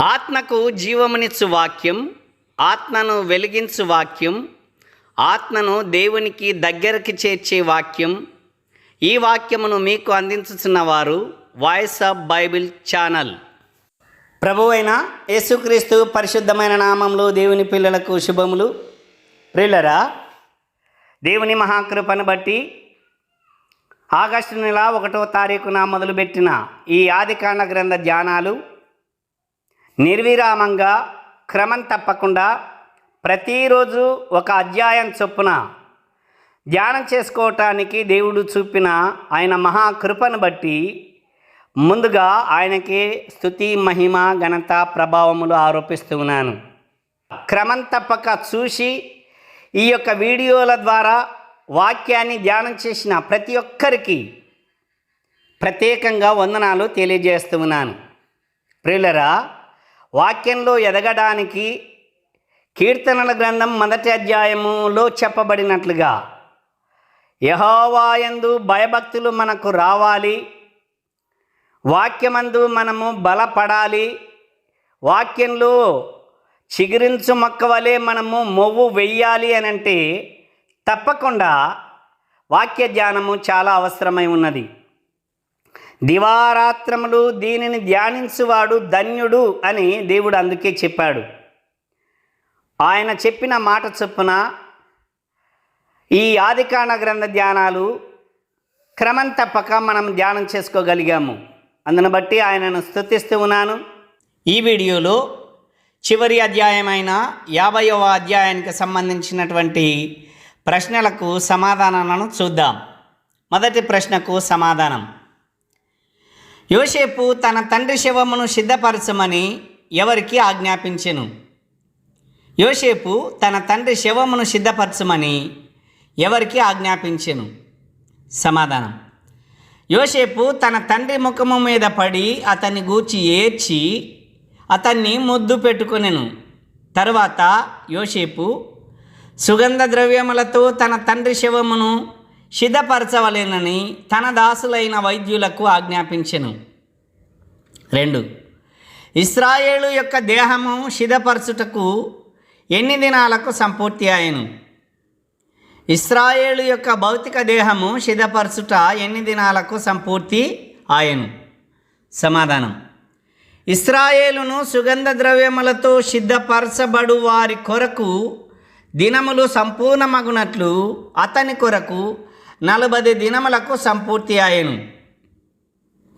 ఆత్మకు జీవమునిచ్చు వాక్యం ఆత్మను వెలిగించు వాక్యం ఆత్మను దేవునికి దగ్గరికి చేర్చే వాక్యం. ఈ వాక్యమును మీకు అందించుతున్న వారు వాయిస్ ఆఫ్ బైబిల్ ఛానల్. ప్రభువైన యేసుక్రీస్తు పరిశుద్ధమైన నామంలో దేవుని పిల్లలకు శుభములు. ప్రిల్లరా దేవుని మహాకృపను బట్టి ఆగస్టు నెల ఒకటో తారీఖున మొదలుపెట్టిన ఈ ఆదికాండ గ్రంథ ధ్యానాలు నిర్విరామంగా క్రమం తప్పకుండా ప్రతిరోజు ఒక అధ్యాయం చొప్పున ధ్యానం చేసుకోవటానికి దేవుడు చూపిన ఆయన మహాకృపను బట్టి ముందుగా ఆయనకి స్థుతి మహిమ ఘనత ప్రభావములు ఆరోపిస్తూ ఉన్నాను. క్రమం తప్పక చూసి ఈ యొక్క వీడియోల ద్వారా వాక్యాన్ని ధ్యానం చేసిన ప్రతి ఒక్కరికి ప్రత్యేకంగా వందనాలు తెలియజేస్తూ ఉన్నాను. ప్రియులరా వాక్యంలో ఎదగడానికి కీర్తనల గ్రంథం మొదటి అధ్యాయములో చెప్పబడినట్లుగా యహోవాయందు భయభక్తులు మనకు రావాలి వాక్యమందు మనము బలపడాలి వాక్యంలో చిగురించు మొక్క వలె మనము మొవ్వు వెయ్యాలి అని అంటే తప్పకుండా వాక్య ధ్యానము చాలా అవసరమై ఉన్నది. దివారాత్రములు దీనిని ధ్యానించువాడు ధన్యుడు అని దేవుడు అందుకే చెప్పాడు. ఆయన చెప్పిన మాట చొప్పున ఈ ఆదికాండ గ్రంథ ధ్యానాలు క్రమం తప్పక మనం ధ్యానం చేసుకోగలిగాము. అందును బట్టి ఆయనను స్తుతిస్తూ ఉన్నాను. ఈ వీడియోలో చివరి అధ్యాయమైన యాభైవ అధ్యాయానికి సంబంధించినటువంటి ప్రశ్నలకు సమాధానాలను చూద్దాం. మొదటి ప్రశ్నకు సమాధానం. యోసేపు తన తండ్రి శవమును సిద్ధపరచమని ఎవరికి ఆజ్ఞాపించెను? యోసేపు తన తండ్రి శవమును సిద్ధపరచమని ఎవరికి ఆజ్ఞాపించెను? సమాధానం. యోసేపు తన తండ్రి ముఖము మీద పడి అతన్ని గూర్చి ఏడ్చి అతన్ని ముద్దు పెట్టుకొనెను. తరువాత యోసేపు సుగంధ ద్రవ్యములతో తన తండ్రి శవమును సిద్ధపరచవలెనని తన దాసులైన వైద్యులకు ఆజ్ఞాపించెను. రెండు ఇస్రాయేలు యొక్క దేహము సిద్ధపరచుటకు ఎన్ని దినాలకు సంపూర్తి ఆయను ఇస్రాయేలు యొక్క భౌతిక దేహము సిద్ధపరచుట ఎన్ని దినాలకు సంపూర్తి ఆయను సమాధానం ఇస్రాయేలును సుగంధ ద్రవ్యములతో సిద్ధపరచబడు వారి కొరకు దినములు సంపూర్ణమగునట్లు అతని కొరకు నలభై దినములకు సంపూర్తి అయ్యను.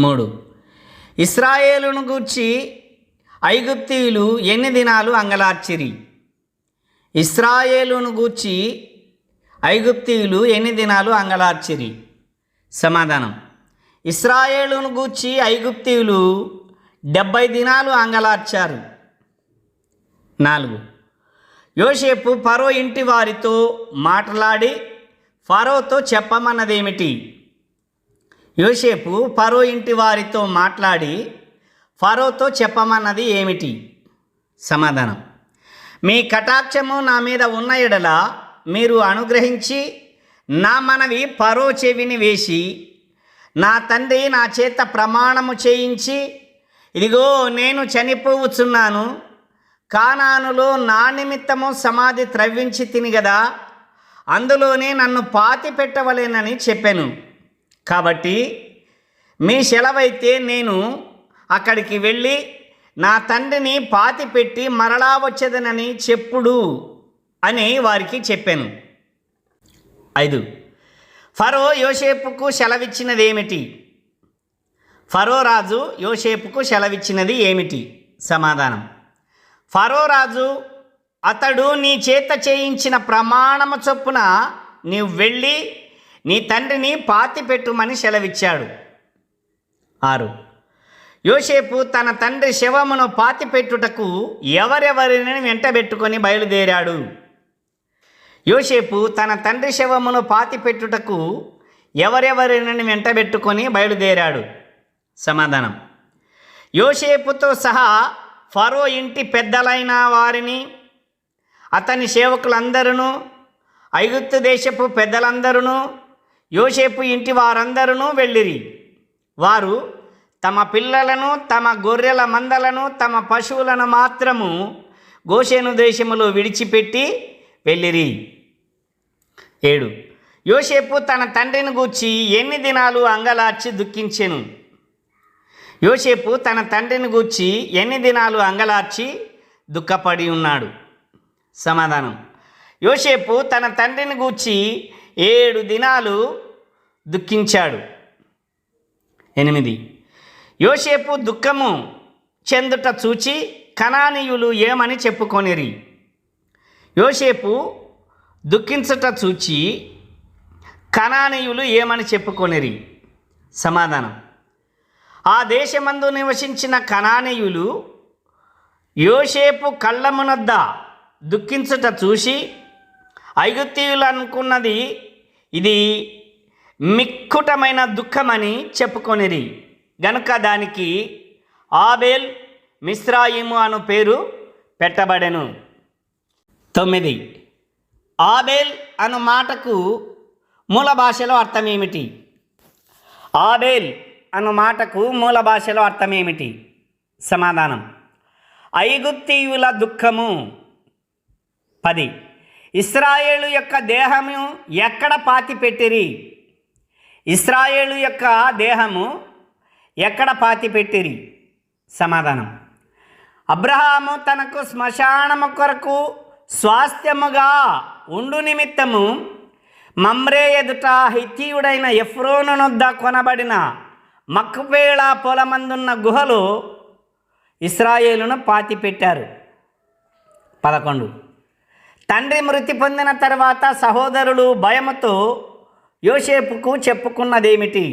మూడు. ఇస్రాయేలును గూర్చి ఐగుప్తీయులు ఎన్ని దినాలు అంగలార్చిరి? ఇస్రాయేలును గూర్చి ఐగుప్తీయులు ఎన్ని దినాలు అంగలార్చిరి? సమాధానం. ఇస్రాయేలును గూర్చి ఐగుప్తీయులు డెబ్బై దినాలు అంగలార్చారు. నాలుగు. యోసేపు ఫరో ఇంటి వారితో మాట్లాడి ఫరోతో చెప్పమన్నదేమిటి? యోసేపు ఫరో ఇంటి వారితో మాట్లాడి ఫరోతో చెప్పమన్నది ఏమిటి? సమాధానం. మీ కటాక్షము నా మీద ఉన్న ఎడల మీరు అనుగ్రహించి నా మనవి పరో చెవిని వేసి నా తండ్రి నా చేత ప్రమాణము చేయించి ఇదిగో నేను చనిపోవచ్చున్నాను కానానులో నా నిమిత్తము సమాధి త్రవ్వించి తిని గదా అందులోనే నన్ను పాతి పెట్టవలేనని చెప్పాను. కాబట్టి మీ సెలవైతే నేను అక్కడికి వెళ్ళి నా తండ్రిని పాతి పెట్టి మరలా వచ్చేదనని చెప్పుడు అని వారికి చెప్పాను. ఐదు. ఫరో యోసేపుకు సెలవిచ్చినది ఏమిటి ఫరో రాజు యోసేపుకు సెలవిచ్చినది ఏమిటి? సమాధానం. ఫరో రాజు అతడు నీ చేత చేయించిన ప్రమాణము చొప్పున నీవు వెళ్ళి నీ తండ్రిని పాతిపెట్టుమని సెలవిచ్చాడు. ఆరు. యోసేపు తన తండ్రి శవమును పాతిపెట్టుటకు ఎవరెవరిని వెంటబెట్టుకొని బయలుదేరాడు. యోసేపు తన తండ్రి శవమును పాతిపెట్టుటకు ఎవరెవరిని వెంటబెట్టుకొని బయలుదేరాడు. సమాధానం. యోసేపుతో సహా ఫరో ఇంటి పెద్దలైన వారిని అతని సేవకులందరూ ఐగుప్తు దేశపు పెద్దలందరూ యోసేపు ఇంటి వారందరూ వెళ్ళిరి. వారు తమ పిల్లలను తమ గొర్రెల మందలను తమ పశువులను మాత్రము గోషేను దేశములో విడిచిపెట్టి వెళ్ళిరి. ఏడు. యోసేపు తన తండ్రిని గూర్చి ఎన్ని దినాలు అంగలార్చి దుఃఖించెను? యోసేపు తన తండ్రిని గూర్చి ఎన్ని దినాలు అంగలార్చి దుఃఖపడి ఉన్నాడు? సమాధానం. యోసేపు తన తండ్రిని గూర్చి ఏడు దినాలు దుఃఖించాడు. ఎనిమిది. యోసేపు దుఃఖము చెందుట చూచి కణానీయులు ఏమని చెప్పుకొనిరి? యోసేపు దుఃఖించుట చూచి కణానీయులు ఏమని చెప్పుకొనిరి? సమాధానం. ఆ దేశమందు నివసించిన కణానీయులు యోసేపు కళ్ళమునద్ద దుఃఖించుట చూసి ఐగుప్తీయులు అనుకున్నది ఇది మిక్కుటమైన దుఃఖమని చెప్పుకొనిరి. గనుక దానికి ఆబేల్ మిశ్రాయిము అను పేరు పెట్టబడెను. తొమ్మిది. ఆబేల్ అను మాటకు మూల భాషలో అర్థం ఏమిటి ఆబేల్ అను మాటకు మూల భాషలో అర్థం ఏమిటి సమాధానం. ఐగుప్తీయుల దుఃఖము పది. ఇస్రాయేలు యొక్క దేహము ఎక్కడ పాతి పెట్టిరి ఇస్రాయేలు యొక్క దేహము ఎక్కడ పాతి పెట్టిరి సమాధానం. అబ్రహాము తనకు శ్మశానము కొరకు స్వాస్థ్యముగా ఉండు నిమిత్తము మమ్రే ఎదుట హిత్తీయుడైన ఎఫ్రోను నొద్ద కొనబడిన మక్కుపేళ పొలమందున్న గుహలో ఇస్రాయేలును పాతి పెట్టారు పదకొండు. తండ్రి మృతి పొందిన తర్వాత సహోదరులు భయముతో యోసేపుకు చెప్పుకున్నదేమిటి?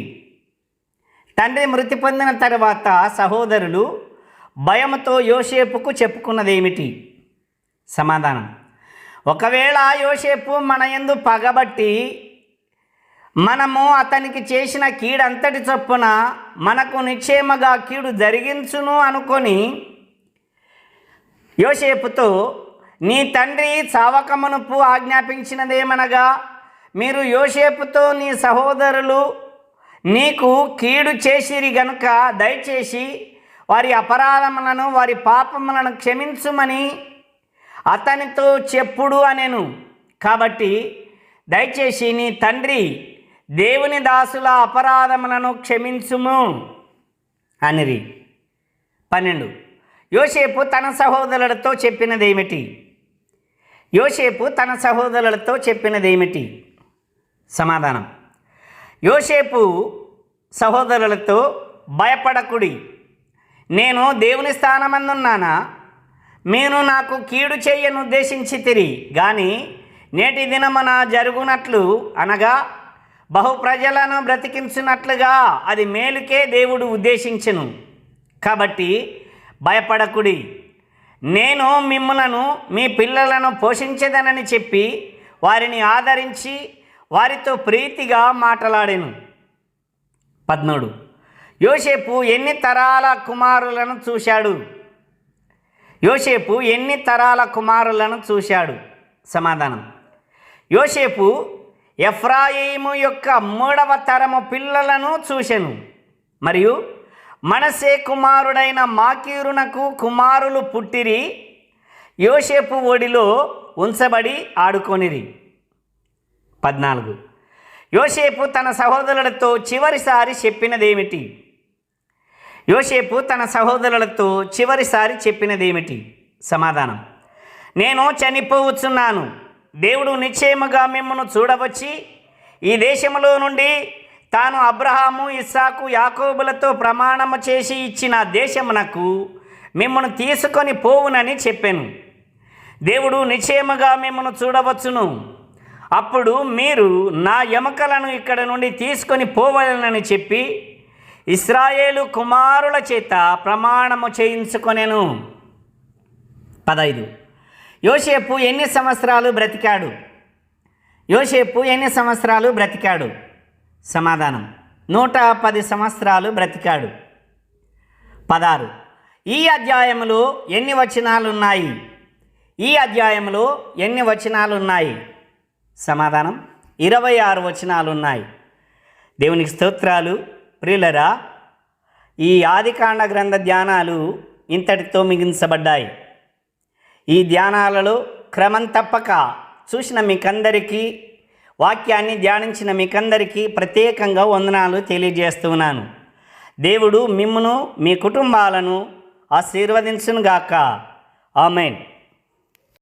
తండ్రి మృతి పొందిన తర్వాత సహోదరులు భయముతో యోసేపుకు చెప్పుకున్నదేమిటి? సమాధానం. ఒకవేళ యోసేపు మన యందు పగబట్టి మనము అతనికి చేసిన కీడంతటి చొప్పున మనకు నిక్షేమగా కీడు జరిగించును అనుకొని యోసేపుతో నీ తండ్రి చావకమునుపు ఆజ్ఞాపించినదేమనగా మీరు యోసేపుతో నీ సహోదరులు నీకు కీడు చేసిరి గనుక దయచేసి వారి అపరాధములను వారి పాపములను క్షమించుమని అతనితో చెప్పుడు అనెను. కాబట్టి దయచేసి నీ తండ్రి దేవుని దాసుల అపరాధములను క్షమించుము అనిరి. పన్నెండు. యోసేపు తన సహోదరులతో చెప్పినదేమిటి? యోసేపు తన సహోదరులతో చెప్పినదేమిటి? సమాధానం. యోసేపు సహోదరులతో భయపడకుడి. నేను దేవుని స్థానమందున్నానా? మీరు నాకు కీడు చేయను ఉద్దేశించి తిరిగి కానీ నేటి దినమున జరుగునట్లు అనగా బహు ప్రజలను బ్రతికించినట్లుగా అది మేలుకే దేవుడు ఉద్దేశించను. కాబట్టి భయపడకుడి. నేను మిమ్మలను మీ పిల్లలను పోషించదనని చెప్పి వారిని ఆదరించి వారితో ప్రీతిగా మాట్లాడాను. పద్మూడు యోసేపు ఎన్ని తరాల కుమారులను చూశాడు? యోసేపు ఎన్ని తరాల కుమారులను చూశాడు? సమాధానం. యోసేపు ఎఫ్రాయిము యొక్క మూడవ తరము పిల్లలను చూశాను. మరియు మనసే కుమారుడైన మాకీరునకు కుమారులు పుట్టిరి యోసేపు ఒడిలో ఉంచబడి ఆడుకొనిరి. పద్నాలుగు. యోసేపు తన సహోదరులతో చివరిసారి చెప్పినదేమిటి? యోసేపు తన సహోదరులతో చివరిసారి చెప్పినదేమిటి? సమాధానం. నేను చనిపోవచ్చున్నాను. దేవుడు నిశ్చయముగా మిమ్మను చూడవచ్చి ఈ దేశంలో నుండి తాను అబ్రహాము ఇస్సాకు యాకోబులతో ప్రమాణము చేసి ఇచ్చిన దేశమునకు మిమ్మను తీసుకొని పోవునని చెప్పాను. దేవుడు నిశ్చయముగా మిమ్మను చూడవచ్చును. అప్పుడు మీరు నా ఎముకలను ఇక్కడ నుండి తీసుకొని పోవాలని చెప్పి ఇస్రాయేలు కుమారుల చేత ప్రమాణము చేయించుకొనెను. పదైదు. యోసేపు ఎన్ని సంవత్సరాలు బ్రతికాడు? యోసేపు ఎన్ని సంవత్సరాలు బ్రతికాడు? సమాధానం. నూట పది సంవత్సరాలు బ్రతికాడు. పదారు ఈ అధ్యాయంలో ఎన్ని వచనాలు ఉన్నాయి ఈ అధ్యాయంలో ఎన్ని వచనాలు ఉన్నాయి సమాధానం. ఇరవై ఆరు వచనాలు ఉన్నాయి దేవునికి స్తోత్రాలు. ప్రియులరా ఈ ఆదికాండ గ్రంథ ధ్యానాలు ఇంతటితో మిగించబడ్డాయి. ఈ ధ్యానాలలో క్రమం తప్పక చూసిన మీకందరికీ వాక్యాన్ని ధ్యానించిన మీకందరికీ ప్రత్యేకంగా వందనాలు తెలియజేస్తున్నాను దేవుడు మిమ్మును మీ కుటుంబాలను ఆశీర్వదించునుగాక. ఆమెన్.